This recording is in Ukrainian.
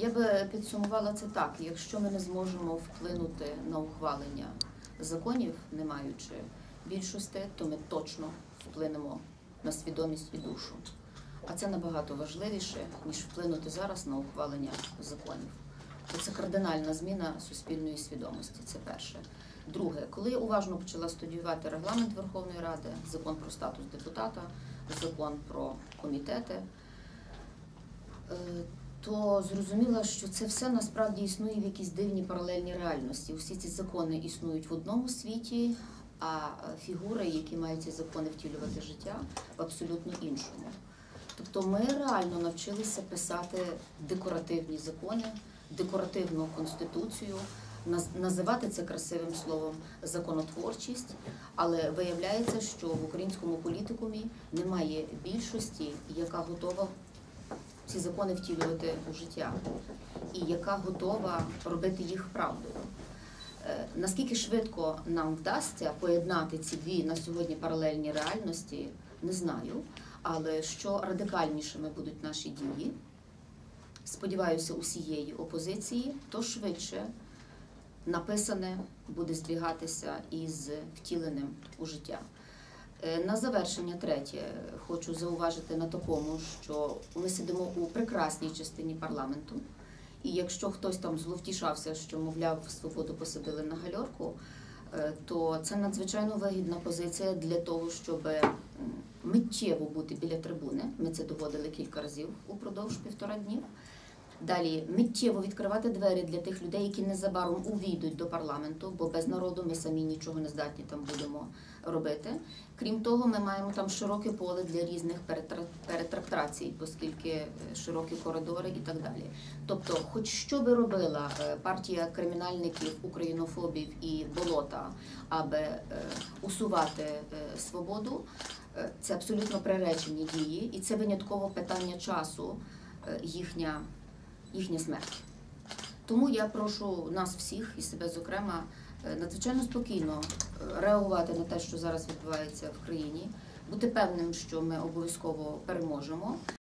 Я би підсумувала це так: якщо ми не зможемо вплинути на ухвалення законів, не маючи більшості, то ми точно вплинемо на свідомість і душу. А це набагато важливіше, ніж вплинути зараз на ухвалення законів. Бо Це кардинальна зміна суспільної свідомості. Це перше. Друге, коли я уважно почала студіювати регламент Верховної Ради, закон про статус депутата, закон про комітети, е, то зрозуміла, що це все насправді існує в якійсь дивній паралельній реальності. Усі ці закони існують в одному світі, а фігури, які мають ці закони втілювати життя, в абсолютно іншому. Тобто ми реально навчилися писати декоративні закони, декоративну конституцію, наз- називати це красивим словом законотворчість, але виявляється, що в українському політикумі немає більшості, яка готова ці закони втілювати у життя, і яка готова робити їх правдою. Е, Наскільки швидко нам вдасться поєднати ці дві на сьогодні паралельні реальності, не знаю. Але що радикальнішими будуть наші дії, сподіваюся, усієї опозиції, то швидше написане буде здвігатися із втіленим у життя. Е, На завершення третє хочу зауважити на такому, що ми сидимо у прекрасній частині парламенту. І якщо хтось там зловтішався, що, мовляв, свободу посадили на гальорку, е, то це надзвичайно вигідна позиція для того, щоб миттєво бути біля трибуни. Ми це доводили кілька разів упродовж півтора днів. Далі миттєво відкривати двері для тих людей, які незабаром увійдуть до парламенту, бо без народу ми самі нічого не здатні там будемо робити. Крім того, ми маємо там широке поле для різних перетрактацій, оскільки е, широкі коридори і так далі. Тобто, хоч що би робила е, партія кримінальників, українофобів і болота, аби е, усувати свободу, це абсолютно приречені дії, і це винятково питання часу їхня, їхня смерть. Тому я прошу нас всіх і себе зокрема е, надзвичайно спокійно е, реагувати на те, що зараз відбувається в країні, бути певним, що ми обов'язково переможемо.